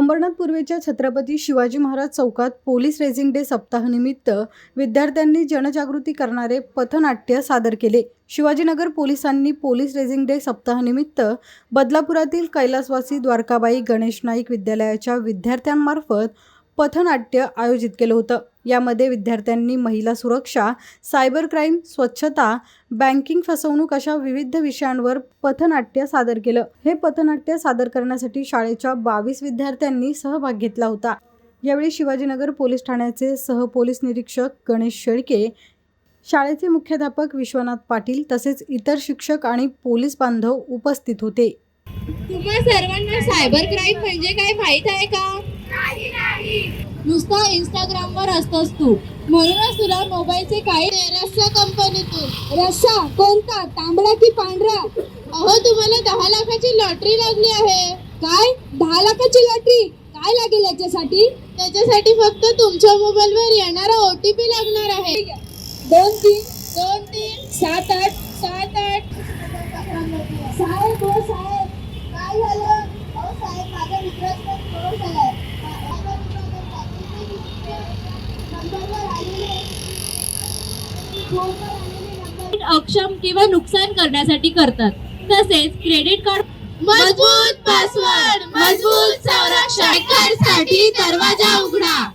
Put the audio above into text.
अंबरनाथ पूर्वेच्या छत्रपती शिवाजी महाराज चौकात police raising day सप्ताहानिमित्त विद्यार्थ्यांनी जनजागृती करणारे पथनाट्य सादर केले. शिवाजीनगर पोलिसांनी पोलीस रेझिंग डे सप्ताहानिमित्त बदलापुरातील कैलासवासी द्वारकाबाई गणेश नाईक विद्यालयाच्या विद्यार्थ्यांमार्फत पथनाट्य आयोजित केलं होतं. यामध्ये विद्यार्थ्यांनी महिला सुरक्षा सायबर क्राईम स्वच्छता बँकिंग फसवणूक अशा विविध विषयांवर पथनाट्य सादर केलं. हे पथनाट्य सादर करण्यासाठी शाळेच्या बावीस विद्यार्थ्यांनी सहभाग घेतला होता. यावेळी शिवाजीनगर पोलीस ठाण्याचे सहपोलीस निरीक्षक गणेश शेळके शाळेचे मुख्याध्यापक विश्वनाथ पाटील तसेच इतर शिक्षक आणि पोलीस बांधव उपस्थित होते. तुम्हा सर्वांना सायबर क्राईम म्हणजे काय? माहीत आहे का? नुसता इंस्टाग्राम वर असतोस तू. म्हणूनच तुला मोबाईलचे काही रस्सा कंपनीतून रस्सा कोणता? तांबडा की पांढरा? अहो तुम्हाला दहा लाखाची लॉटरी लागली आहे. काय? दहा लाखाची लॉटरी काय लागेल याच्यासाठी? त्याच्यासाठी फक्त तुमच्या मोबाईल वर येणारा ओटीपी लागणार आहे. दोन तीन दोन तीन सात आठ सात अक्षम किंवा नुकसान करण्यासाठी करतात. तसेच क्रेडिट कार्ड मजबूत पासवर्ड मजबूत संरक्षणसाठी दरवाजा उघडा.